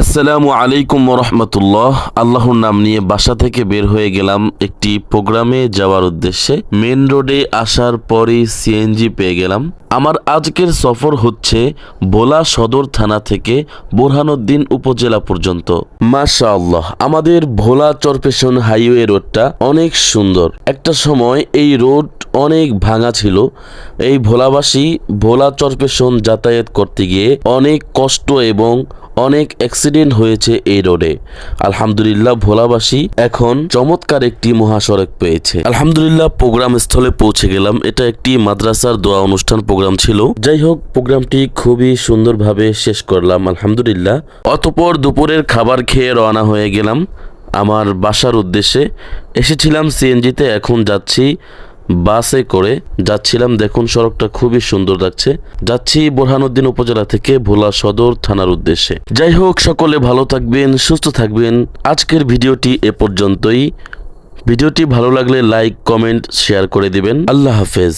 আসসালামু আলাইকুম রহমতুল্লাহ আল্লাহর নাম নিয়ে বাসা থেকে বের হয়ে গেলাম একটি প্রোগ্রামে যাওয়ার উদ্দেশ্যে। মেন রোডে আসার পরই সিএনজি পেয়ে গেলাম। আমার আজকের সফর হচ্ছে ভোলা সদর থানা থেকে বোরহানুদ্দিন উপজেলা পর্যন্ত। মাশা আল্লাহ আমাদের ভোলা চরপেশন হাইওয়ে রোডটা অনেক সুন্দর। একটা সময় এই রোড অনেক ভাঙা ছিল। এই ভোলাবাসী ভোলা চরপেশন যাতায়াত করতে গিয়ে অনেক কষ্ট এবং অনেক অ্যাক্সিডেন্ট হয়েছে এই রোডে আলহামদুলিল্লাহ ভোলাবাসী এখন চমৎকার একটি মহাসড়ক পেয়েছে। আলহামদুলিল্লাহ প্রোগ্রাম স্থলে পৌঁছে গেলাম। এটা একটি মাদ্রাসার দোয়া অনুষ্ঠান প্রোগ্রাম ছিল। যাই হোক প্রোগ্রামটি খুবই সুন্দরভাবে শেষ করলাম, আলহামদুলিল্লাহ। অতপর দুপুরের খাবার খেয়ে রওনা হয়ে গেলাম। আমার বাসার উদ্দেশ্যে এসেছিলাম সিএনজিতে এখন যাচ্ছি বাসে করে যাচ্ছিলাম। দেখুন, সড়কটা খুবই সুন্দর লাগছে। যাচ্ছি বোরহানুদ্দিন উপজেলা থেকে ভোলা সদর থানার উদ্দেশ্যে। যাই হোক, সকলে ভালো থাকবেন, সুস্থ থাকবেন। আজকের ভিডিওটি এ পর্যন্তই। ভিডিওটি ভালো লাগলে লাইক, কমেন্ট, শেয়ার করে দিবেন। আল্লাহ হাফেজ।